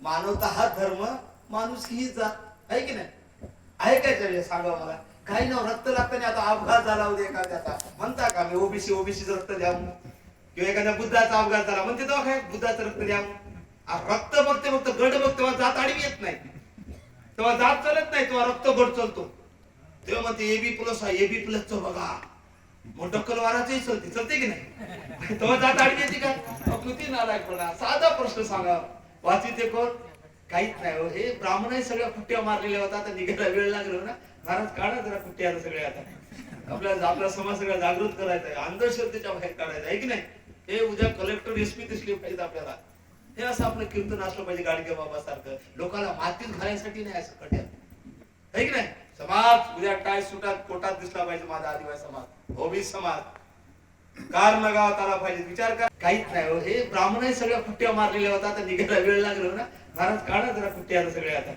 मानवता हा धर्म माणूस ही जात. आहे की नाही? आहे काय सांगा मला? काही ना रक्त लागतं नाही आता अपघात झाला होता एखाद्याचा. म्हणता का मी ओबीसी ओबीसीचं रक्त द्या किंवा एखाद्या बुद्धाचा अपघात झाला म्हणते तेव्हा काय? बुद्धाचं रक्त द्या रक्त बघते फक्त गड बघते तेव्हा जात आडवी येत नाही. तेव्हा जात चालत नाही तेव्हा रक्त गड चालतो. तेव्हा म्हणते एबी प्लस आहे एबी प्लस बघा. मग डक्कल वाराचंही चलते चलते की नाही? तेव्हा जात आडवी येते का? कृती नालायक साधा प्रश्न सांगा. वाची कोण? काहीच नाही. हो हे ब्राह्मण सगळ्या कुट्ट्या मारलेल्या होता आता निघायला वेळ लागलो ना. महाराज काढा जरा कुट्ट्या सगळ्या आता. आपल्या आपला समाज सगळा जागृत करायचा आहे. अंधश्रद्धेच्या बाहेर काढायचा आहे. की नाही? हे उद्या कलेक्टर एसपी दिसली पाहिजे आपल्याला. हे असं आपलं कीर्तन असलं पाहिजे गाडगे बाबा सारखं लोकांना मातीत घालायसाठी नाही असं कट्यात है की नाही? समाज उद्या टाय सुटात कोटात दिसला पाहिजे माझा आदिवासी समाज. हो, ओबी समाज. कार लगावत आला पाहिजे विचार कर. काहीच नाही हो. हे ब्राह्मण सगळ्या कुट्ट्या मारलेल्या होता. आता निघायला वेळ लागलो ना महाराज काढा जरा कुट्ट्या सगळ्या आता.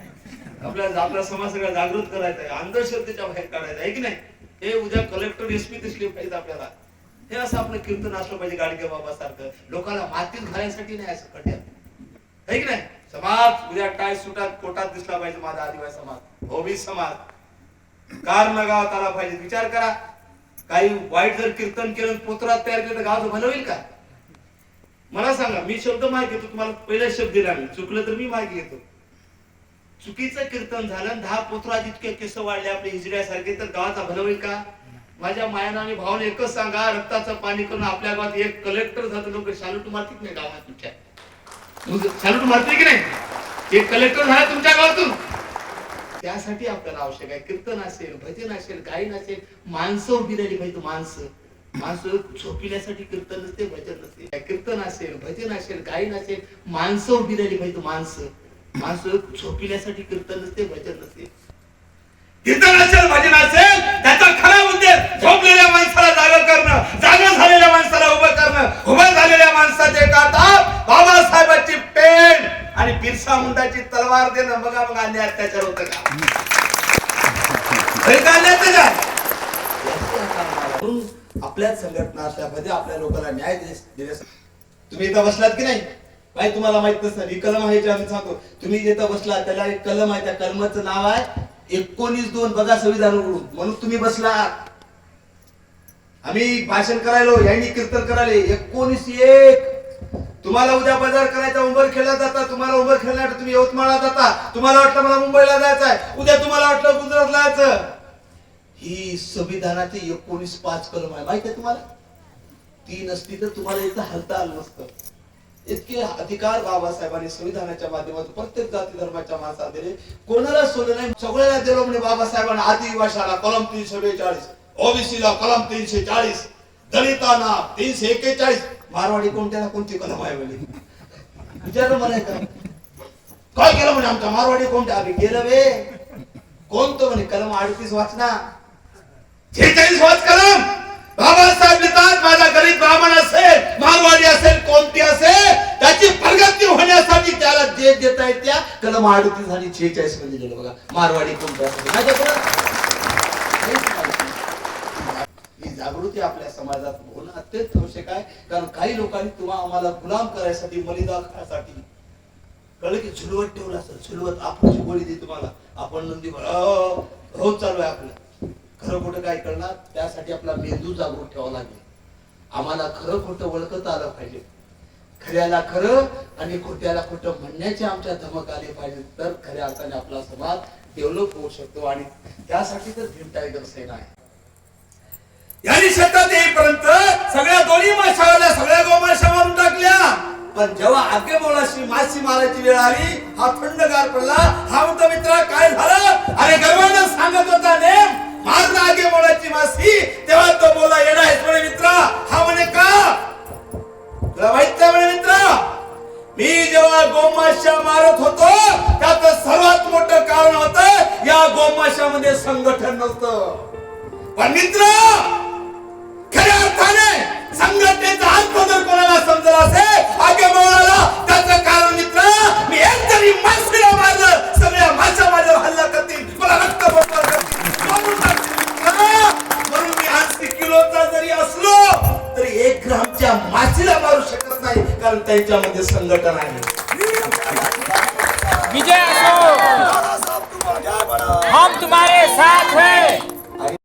आपल्या आपला समाज सगळा जागृत करायचा आहे. अंधश्रद्धेच्या बाहेर काढायचा आहे. की नाही? हे उद्या कलेक्टर एसपी दिसले पाहिजे आपल्याला. हे असं आपलं कीर्तन असलं पाहिजे गाडगे बाबा सारखं. लोकांना मातीत घालायसाठी नाही असं कट्यात है की नाही? समाज उद्या टाय सुटात कोटात दिसला पाहिजे माझा आदिवासी समाज. हो, ओबी समाज. कार लगावत आला पाहिजे विचार करा. काही वाईट जर कीर्तन केलं पोतरात तयार केलं तर गावाचं भलं होईल का? मला सांगा मी शब्द माहिती घेतो तुम्हाला पहिला शब्द दिला मी. चुकलं तर मी माहिती घेतो. चुकीचं कीर्तन झालं दहा पोतरात जितके केस वाढले आपले हिजड्यासारखे तर गावाचा भलं होईल का? माझ्या मायानं आणि भावाने एकच सांगा रक्ताचं पाणी करून आपल्या गावात एक कलेक्टर झालं लोक शालूट मारतील नाही गावात तुमच्या. शालूट मारते की नाही? एक कलेक्टर झाला तुमच्या गावातून. त्यासाठी आपल्याला आवश्यक आहे. कीर्तन असेल भजन असेल गायन असेल माणसं उभी राहिली पाहिजे माणसं. माणसं झोपिण्यासाठी कीर्तन नसते भजन नसते. कीर्तन असेल भजन असेल गायन असेल माणसं उभी राहिली पाहिजे माणसं. माणसं झोपिण्यासाठी कीर्तन नसते भजन नसते कीर्तन असेल भजन असेल त्याचा खरा उद्देश झोपलेल्या माणसाला जागा करणं जागा झालेल्या माणसाला उभं करणं उभं झालेल्या माणसाचे कातात बाबासाहेबांची पेन आणि बिरसा मुंडाची तलवार देणं बघा मग अन्याय अत्याचार होत का? आपल्याच संघटना असल्यामध्ये आपल्या लोकांना न्याय दिले तुम्ही इथं बसलात की नाही? काय तुम्हाला माहीत नसतं. ही कलम आहे आम्ही सांगतो. तुम्ही इथं बसला त्याला एक कलम आहे त्या कलमाचं नाव आहे एकोणीस दोन बघा संविधान उघडून. म्हणून तुम्ही बसला आम्ही भाषण करायलो यांनी कीर्तन करायले. एकोणीस एक. तुम्हाला उद्या बाजार करायचा उंबर खेळला जाता तुम्हाला उंबर खेळण्यासाठी तुम्ही यवतमाळला जाता. तुम्हाला वाटलं मला मुंबईला जायचं आहे उद्या तुम्हाला वाटलं गुजरातला जायचं. ही संविधानाची एकोणीस पाच कलम आहे. माहिती आहे तुम्हाला? ती नसती तर तुम्हाला इथं हलता आलं नसतं. इतके अधिकार बाबासाहेबांनी संविधानाच्या माध्यमातून प्रत्येक जाती धर्माच्या माणसाला दिले कोणाला सोडलं नाही. सगळ्याला दिलो म्हणजे बाबासाहेबांना आदिवासाला कलम तीनशे बेचाळीस ओबीसीला कलम तीनशे चाळीस दलितांना तीनशे एक्केचाळीस मारवाडी कोणत्याला कोणती कलम आहे म्हणे विचारलं म्हणायचं काय केलं म्हणे आमच्या मारवाडी कोणत्या? आम्ही गेलं बे. कोणतं म्हणे? कलम अडतीस वाचना. शेहेचाळीस वाच कलम. बाबासाहेब लिहितात माझा गरीब ब्राह्मण असेल मारवाडी असेल कोणती असेल त्याची प्रगती होण्यासाठी त्याला जे देता येत त्या कलम अडतीस आणि शेहेचाळीसमध्ये दिलं बघा. मारवाडी कोणत्या असेल माझ्याकडं काहीच माहिती नाही. ही जागृती आपल्या समाजात होणं अत्यंत आवश्यक आहे. कारण काही लोकांनी तुम्हाला आम्हाला गुलाम करायसाठी बलिदान करण्यासाठी कळलं की झुलवत ठेवलं असं. झुलवत आपणची गोळी दे तुम्हाला. आपण नंदी रोज हो, चालू आहे आपलं. खरं खोटं काय करणार त्यासाठी आपला मेंदू जागृत ठेवावा लागेल. आम्हाला खरं खोटं ओळखत आलं पाहिजे. खऱ्याला खरं आणि खोट्याला खोटं म्हणण्याचे आमच्या धमक आले पाहिजे. तर खऱ्या अर्थाने आपला समाज डेव्हलप होऊ शकतो आणि त्यासाठी तर भीम टायगर सेना आहे. यांनी शेतात येईपर्यंत सगळ्या दोन्ही माशावाल्या सगळ्या गोमाशा मारून टाकल्या. पण जेव्हा आगे बोलाशी माशी मारायची वेळ आली हा थंडगार पडला. हा म्हणतो मित्र काय झालं? अरे गर्वानं सांगत होता ने मारला आगे बोलाची मासी तेव्हा तो बोला येडा आहेस म्हणे मित्र. हा म्हणे का? तुला माहीत नाही म्हणे मित्रा मी जेव्हा गोमाशा मारत होतो त्यात सर्वात मोठं कारण होतं या गोमाशामध्ये संघटन नव्हतं. पण मित्र कारण त्यांच्यामध्ये संघटन आहे. विजय असो हम तुम्हारे साथ हैं।